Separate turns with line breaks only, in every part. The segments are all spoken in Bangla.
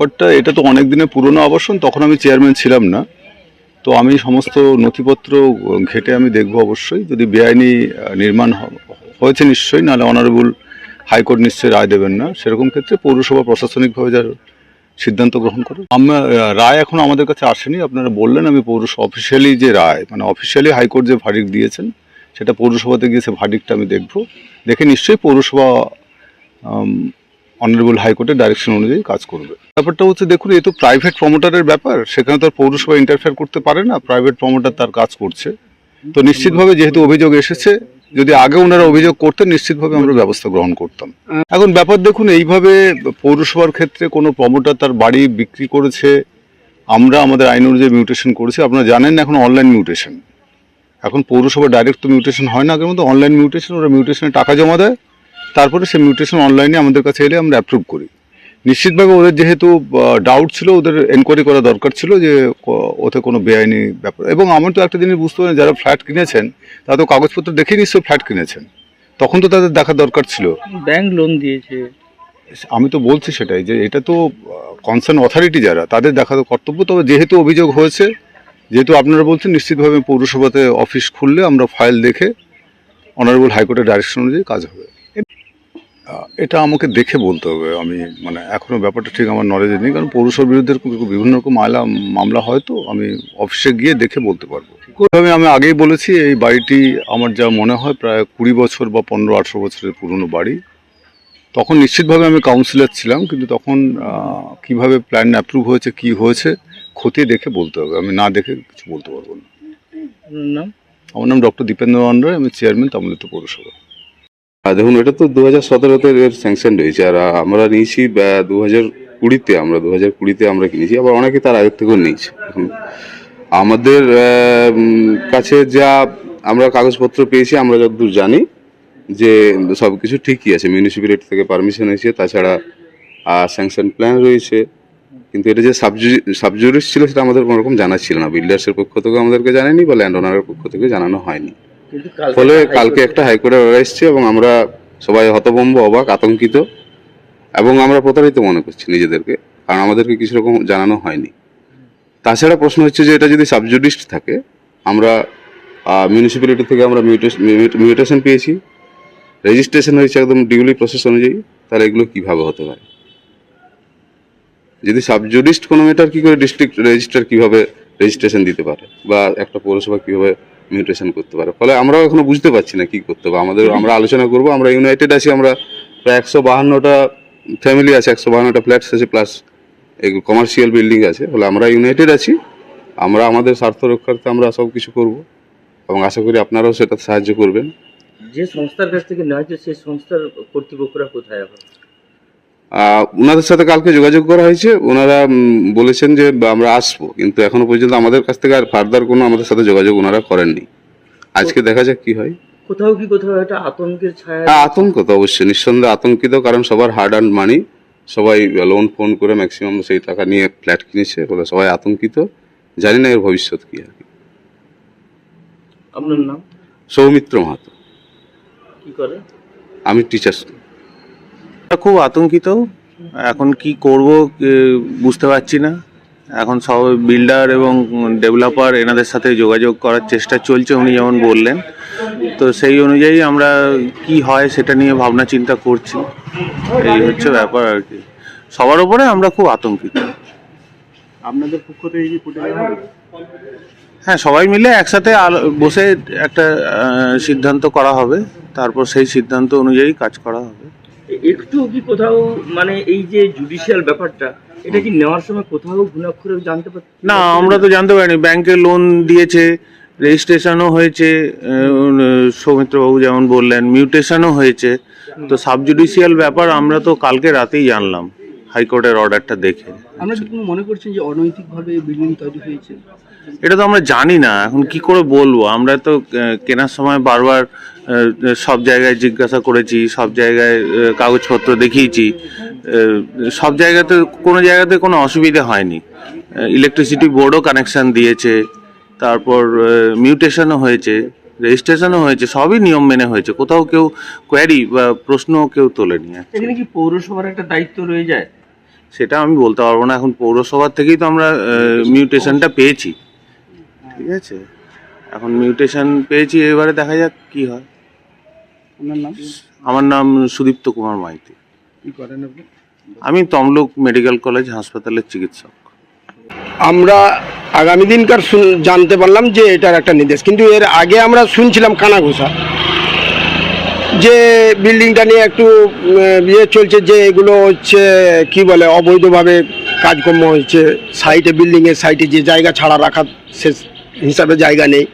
ব্যাপারটা এটা তো অনেক দিনের পুরনো আবাসন তখন আমি চেয়ারম্যান ছিলাম না। তো আমি সমস্ত নথিপত্র ঘেটে আমি দেখব অবশ্যই। যদি বেআইনি নির্মাণ হয়েছে নিশ্চয়ই, নাহলে অনারেবল হাইকোর্ট নিশ্চয়ই রায় দেবেন না। সেরকম ক্ষেত্রে পৌরসভা প্রশাসনিকভাবে যার সিদ্ধান্ত গ্রহণ করে। আমরা রায় এখন আমাদের কাছে আসেনি। আপনারা বললেন আমি পৌরসভা অফিসিয়ালি যে রায় মানে অফিসিয়ালি হাইকোর্ট যে ভার্ডিক্ট দিয়েছেন, সেটা পৌরসভাতে গিয়ে সে ভার্ডিক্টটা আমি দেখব। দেখে নিশ্চয়ই পৌরসভা অনারেবল হাইকোর্টের ডাইরেকশন অনুযায়ী কাজ করবে। ব্যাপারটা হচ্ছে, দেখুন এ তো প্রাইভেট প্রমোটারের ব্যাপার, সেখানে তো পৌরসভা ইন্টারফেয়ার করতে পারে না প্রাইভেট প্রমোটার তার কাজ করছে। তো নিশ্চিতভাবে যেহেতু অভিযোগ এসেছে, যদি আগে ওনারা অভিযোগ করতেন, নিশ্চিতভাবে আমরা ব্যবস্থা গ্রহণ করতাম। এখন ব্যাপার দেখুন, এইভাবে পৌরসভার ক্ষেত্রে কোনো প্রমোটার তার বাড়ি বিক্রি করেছে, আমরা আমাদের আইন অনুযায়ী মিউটেশন করেছি, আপনারা জানেন না এখন অনলাইন মিউটেশন এখন পৌরসভা ডাইরেক্ট তো মিউটেশন হয় না আগের মতো অনলাইন মিউটেশন ওরা মিউটেশনে টাকা জমা দেয় তারপরে সে মিউটেশন অনলাইনে আমাদের কাছে এলে আমরা অ্যাপ্রুভ করি। নিশ্চিতভাবে ওদের যেহেতু ডাউট ছিল ওদের এনকোয়ারি করা দরকার ছিল যে ওতে কোনো বেআইনি ব্যাপার। এবং আমার তো একটা জিনিস বুঝতে পারেন যারা ফ্ল্যাট কিনেছেন তারা তো কাগজপত্র দেখে নিশ্চয়ই ফ্ল্যাট কিনেছেন। তখন তো তাদের দেখা দরকার ছিল।
ব্যাংক লোন দিয়েছে।
আমি তো বলছি সেটাই যে এটা তো কনসার্ন অথরিটি যারা তাদের দেখা কর্তব্য। তবে যেহেতু অভিযোগ হয়েছে যেহেতু আপনারা বলছেন নিশ্চিতভাবে পৌরসভাতে অফিস খুললে আমরা ফাইল দেখে অনারেবল হাইকোর্টের ডাইরেকশন অনুযায়ী কাজ হবে। এটা আমাকে দেখে বলতে হবে। আমি মানে এখনও ব্যাপারটা ঠিক আমার নলেজে নেই কারণ পৌরসভার বিরুদ্ধে বিভিন্ন রকম মামলা মামলা হয় তো আমি অফিসে গিয়ে দেখে বলতে পারব। আমি আমি আগেই বলেছি এই বাড়িটি আমার যা মনে হয় প্রায় কুড়ি বছর বা পনেরো আঠেরো বছরের পুরনো বাড়ি। তখন নিশ্চিতভাবে আমি কাউন্সিলর ছিলাম কিন্তু তখন কীভাবে প্ল্যান অ্যাপ্রুভ হয়েছে কি হয়েছে খতিয়ে দেখে বলতে হবে। আমি না দেখে কিছু বলতে পারব না।
নাম?
আমার নাম ডক্টর দীপেন্দ্র মান্ডার আমি চেয়ারম্যান তামিলিত পৌরসভা।
দেখুন, এটা তো দু হাজার সতেরোতে এর স্যাংশন রয়েছে। আর আমরা নিয়েছি দু হাজার কুড়িতে আমরা দু হাজার কুড়িতে আমরা কিনেছি, আবার অনেকে তার আগের থেকেও নিয়েছে। আমাদের কাছে যা আমরা কাগজপত্র পেয়েছি, আমরা যতদূর জানি যে সব কিছু ঠিকই আছে। মিউনিসিপ্যালিটি থেকে পারমিশন হয়েছে, তাছাড়া স্যাংশন প্ল্যান রয়েছে। কিন্তু এটা যে সাবজুরি সাবজুরিস ছিল, সেটা আমাদের কোনো রকম জানা ছিল না। বিল্ডার্সের পক্ষ থেকে আমাদেরকে জানায়নি, বা ল্যান্ড ওনারের পক্ষ থেকে জানানো হয়নি। ফলে কালকে একটা হাইকোর্টের অর্ডার এসছে এবং আমরা সবাই হতভম্ব অবাক আতঙ্কিত এবং আমরা প্রতারিত মনে করছি নিজেদেরকে কারণ আমাদেরকে কিছু রকম জানানো হয়নি। তাছাড়া প্রশ্ন হচ্ছে যে এটা যদি সাবজুডিস্ট থাকে আমরা মিউনিসিপ্যালিটি থেকে আমরা মিউটেশন পেয়েছি। রেজিস্ট্রেশন হয়েছে একদম ডিউলি প্রসেস অনুযায়ী তাহলে এগুলো কীভাবে হতে পারে? যদি সাবজুডিস্ট কোনো মেটার কী করে ডিস্ট্রিক্ট রেজিস্ট্রার কীভাবে রেজিস্ট্রেশন দিতে পারে? বা একটা পৌরসভা কীভাবে মিউটেশন করতে পারে। ফলে আমরাও এখনও বুঝতে পারছি না কি করতে হবে। আমাদের, আমরা আলোচনা করব, আমরা ইউনাইটেড আছি, আমরা প্রায় একশো বাহান্নটা ফ্যামিলি আছে, একশো বাহান্নটা ফ্ল্যাটস আছে প্লাস কমার্শিয়াল বিল্ডিং আছে। ফলে আমরা ইউনাইটেড আছি, আমরা আমাদের স্বার্থ রক্ষার্থে আমরা সব কিছু করব। এবং আশা করি আপনারাও সেটা সাহায্য করবেন।
যে সংস্থার কাছ থেকে নেওয়া হয়েছে, সেই সংস্থার কর্তৃপক্ষরা কোথায় এখন?
ওনাদের সাথে কালকে যোগাযোগ করা হয়েছে। ওনারা বলেছেন যে আমরা আসব কিন্তু এখনও পর্যন্ত আমাদের কাছ থেকে আর ফার্দার কোনো আমাদের সাথে যোগাযোগ ওনারা করেননি। আজকে দেখা যাক কি হয়।
কোথাও কি কোথাও একটা আতঙ্কের ছায়া
হ্যাঁ আতঙ্ক তো অবশ্যই নিঃসন্দেহে আতঙ্কিত কারণ সবার হার্ড অ্যান্ড মানি সবাই লোন ফোন করে ম্যাক্সিমাম সেই টাকা নিয়ে ফ্ল্যাট কিনেছে বলে সবাই আতঙ্কিত। জানি না এর ভবিষ্যৎ কি আর। কি
আপনার নাম?
সৌমিত্র মাহাতো।
কি করে?
আমি টিচার
খুব আতঙ্কিত। এখন কি করব বুঝতে পারছি না। এখন সব বিল্ডার এবং ডেভেলপার এনাদের সাথে যোগাযোগ করার চেষ্টা চলছে উনি যেমন বললেন। তো সেই অনুযায়ী আমরা কি হয় সেটা নিয়ে ভাবনা চিন্তা করছি। এই হচ্ছে ব্যাপার আর কি। সবার উপরে আমরা খুব আতঙ্কিত।
আপনাদের পক্ষ থেকে
হ্যাঁ সবাই মিলে একসাথে বসে একটা সিদ্ধান্ত করা হবে। তারপর সেই সিদ্ধান্ত অনুযায়ী কাজ করা হবে।
একটু কি কোথাও মানে এই যে জুডিশিয়াল ব্যাপারটা এটা কি নেওয়ার সময় কোথাও ঘুণাক্ষরে জানতে পারছি
না আমরা তো জানতে পারিনি। ব্যাংকে লোন দিয়েছে রেজিস্ট্রেশনও হয়েছে সৌমিত্রবাবু যেমন বললেন মিউটেশনও হয়েছে। তো সাবজুডিশিয়াল ব্যাপার আমরা তো কালকে রাতেই জানলাম হাইকোর্টের অর্ডারটা দেখে।
আমরা কি মনে করছেন যে অনৈতিকভাবে বিল্ডিং তৈরি হয়েছে?
এটা তো আমরা জানি না। এখন কি করে বলব? আমরা তো কেনার সময় বারবার সব জায়গায় জিজ্ঞাসা করেছি সব জায়গায় কাগজপত্র দেখিয়েছি। সব জায়গাতে কোনো জায়গাতে কোনো অসুবিধা হয়নি। ইলেকট্রিসিটি বোর্ডও কানেকশন দিয়েছে তারপর মিউটেশনও হয়েছে রেজিস্ট্রেশনও হয়েছে সবই নিয়ম মেনে হয়েছে। কোথাও কেউ কোয়ারি বা প্রশ্ন কেউ তোলে তোলেনি
এখানে কি পৌরসভার একটা দায়িত্ব রয়ে যায়?
সেটা আমি বলতে পারব না। এখন পৌরসভার থেকেই তো আমরা মিউটেশনটা পেয়েছি। ঠিক আছে? এখন মিউটেশন পেয়েছি এবারে দেখা যাক কি হয়।
আপনার নাম?
আমার নাম সুদীপ্ত কুমার মাইতি।
কি করেন আপনি?
আমি তমলুক মেডিকেল কলেজ হাসপাতালের চিকিৎসক।
আমরা আগামী দিনকার জানতে পারলাম যে এটার একটা নির্দেশ। কিন্তু এর আগে আমরা শুনছিলাম কানাঘোষা যে বিল্ডিংটা নিয়ে একটু ইয়ে চলছে যে এগুলো হচ্ছে কি বলে অবৈধভাবে কাজকর্ম হয়েছে সাইটে বিল্ডিংয়ের সাইটে যে জায়গা ছাড়া রাখার সে হিসাবে জায়গা নেই।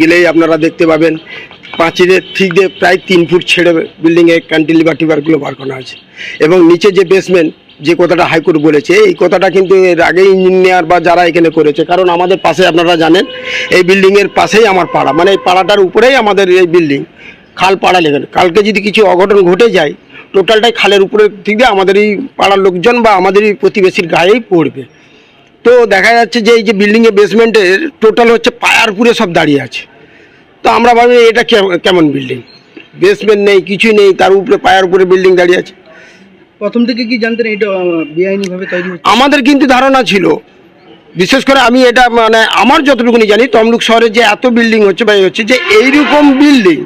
গেলেই আপনারা দেখতে পাবেন। পাঁচিলের ঠিক দিয়ে প্রায় তিন ফুট ছেড়ে বিল্ডিংয়ে ক্যান্টিলিভার টিভারগুলো বার করা আছে। এবং নিচে যে বেসমেন্ট যে কথাটা হাইকোর্ট বলেছে, এই কথাটা কিন্তু এর আগে ইঞ্জিনিয়ার বা যারা এখানে করেছে, কারণ আমাদের পাশে আপনারা জানেন, এই বিল্ডিংয়ের পাশেই আমার পাড়া। মানে এই পাড়াটার উপরেই আমাদের এই বিল্ডিং খাল পাড়া লেগে কালকে যদি কিছু অঘটন ঘটে যায় টোটালটাই খালের উপরে ঠিক দিয়ে আমাদের এই পাড়ার লোকজন বা আমাদের এই প্রতিবেশীর গায়েই পড়বে। তো দেখা যাচ্ছে যে এই যে বিল্ডিংয়ের বেসমেন্টের টোটাল হচ্ছে পায়ারপুরে সব দাঁড়িয়ে আছে। তো আমরা ভাবি এটা কেমন বিল্ডিং বেসমেন্ট নেই কিছুই নেই তার উপরে পায়ার উপরে বিল্ডিং দাঁড়িয়ে আছে।
প্রথম থেকে কি জানতেন এটা তৈরি হচ্ছে?
আমাদের কিন্তু ধারণা ছিল। বিশেষ করে আমি এটা মানে আমার যতটুকুনি জানি তমলুক শহরে যে এত বিল্ডিং হচ্ছে বা এই হচ্ছে যে এইরকম বিল্ডিং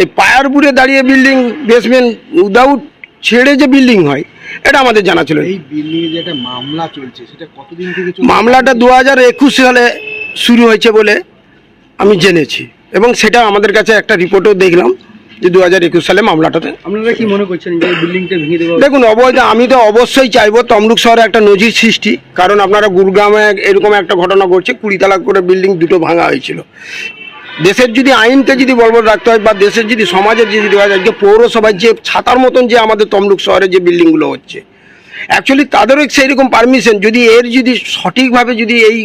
এই পায়ার পায়ারপুরে দাঁড়িয়ে বিল্ডিং বেসমেন্ট উইদাউট ছেড়ে যে বিল্ডিং হয় এটা আমাদের জানা ছিল
এই বিল্ডিং যে একটা মামলা চলছে সেটা কতদিন থেকে
মামলাটা দু হাজার একুশ সালে শুরু হয়েছে বলে আমি জেনেছি এবং সেটা আমাদের কাছে একটা রিপোর্টও দেখলাম যে দু হাজার একুশ সালে মামলাটাতে।
আপনারা কি মনে করছেন যে বিল্ডিংটা ভেঙে দেওয়া
দেখুন অবৈধ আমি তো অবশ্যই চাইব তমলুক শহরে একটা নজির সৃষ্টি কারণ আপনারা গুরগামে এরকম একটা ঘটনা ঘটছে কুড়ি তালা করে বিল্ডিং দুটো ভাঙা হয়েছিল। দেশের যদি আইনকে যদি বলবৎ রাখতে হয় বা দেশের যদি সমাজের যদি দেওয়া যায়, যে পৌরসভায় যে ছাতার মতন যে আমাদের তমলুক শহরে যে বিল্ডিংগুলো হচ্ছে অ্যাকচুয়ালি তাদেরও সেই রকম পারমিশন যদি এর যদি সঠিকভাবে যদি এই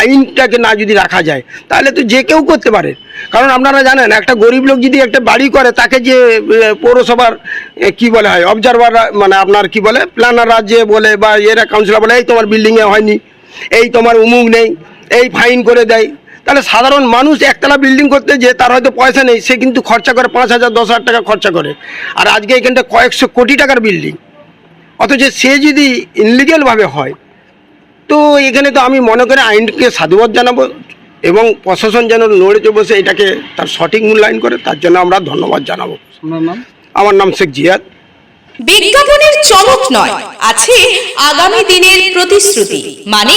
আইনটাকে না যদি রাখা যায়, তাহলে তো যে কেউ করতে পারে। কারণ আপনারা জানেন, একটা গরিব লোক যদি একটা বাড়ি করে, তাকে যে পৌরসভার কি বলে হয় অবজারভার মানে আপনার কি বলে প্ল্যানাররা যে বলে বা এরা কাউন্সিলর বলে, এই তোমার বিল্ডিংয়ে হয়নি, এই তোমার উমুক নেই, এই ফাইন করে দেয়। তাহলে সাধারণ মানুষ একতলা বিল্ডিং করতে যে তার হয়তো পয়সা নেই সে কিন্তু খরচা করে পাঁচ হাজার দশ হাজার টাকা খরচা করে। আর আজকে এখানটা কয়েকশো কোটি টাকার বিল্ডিং অথচ সে যদি ইনলিগেলভাবে হয় তো এখানে তো আমি মনে করি আইনকে সাধুবাদ জানাব এবং প্রশাসন যেন লড়েছে বসে এটাকে তার সঠিক মূল্যায়ন করে তার জন্য আমরা ধন্যবাদ জানাব। আমার নাম শেখ জিয়াদ।
বিজ্ঞাপনের চমক নয় আছে আগামী দিনের প্রতিশ্রুতি মানে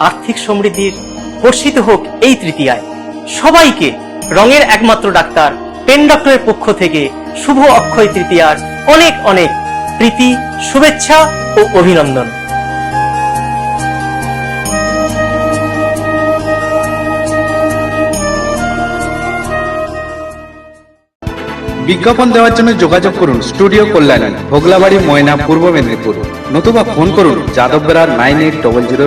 আর্থিক সমৃদ্ধির বর্ষিত হোক এই তৃতীয়ায়। সবাইকে রঙের একমাত্র ডাক্তার, পেন ডক্টরের পক্ষ থেকে শুভ অক্ষয় তৃতীয়ার অনেক অনেক প্রীতি, শুভেচ্ছা ও অভিনন্দন।
বিজ্ঞাপন দেওয়ার জন্য যোগাযোগ করুন স্টুডিও কল্যাণী, ভোগলাবাড়ি, ময়না, পূর্ব মেদিনীপুর। নতুবা ফোন করুন Yadav Bera nine eight double zero.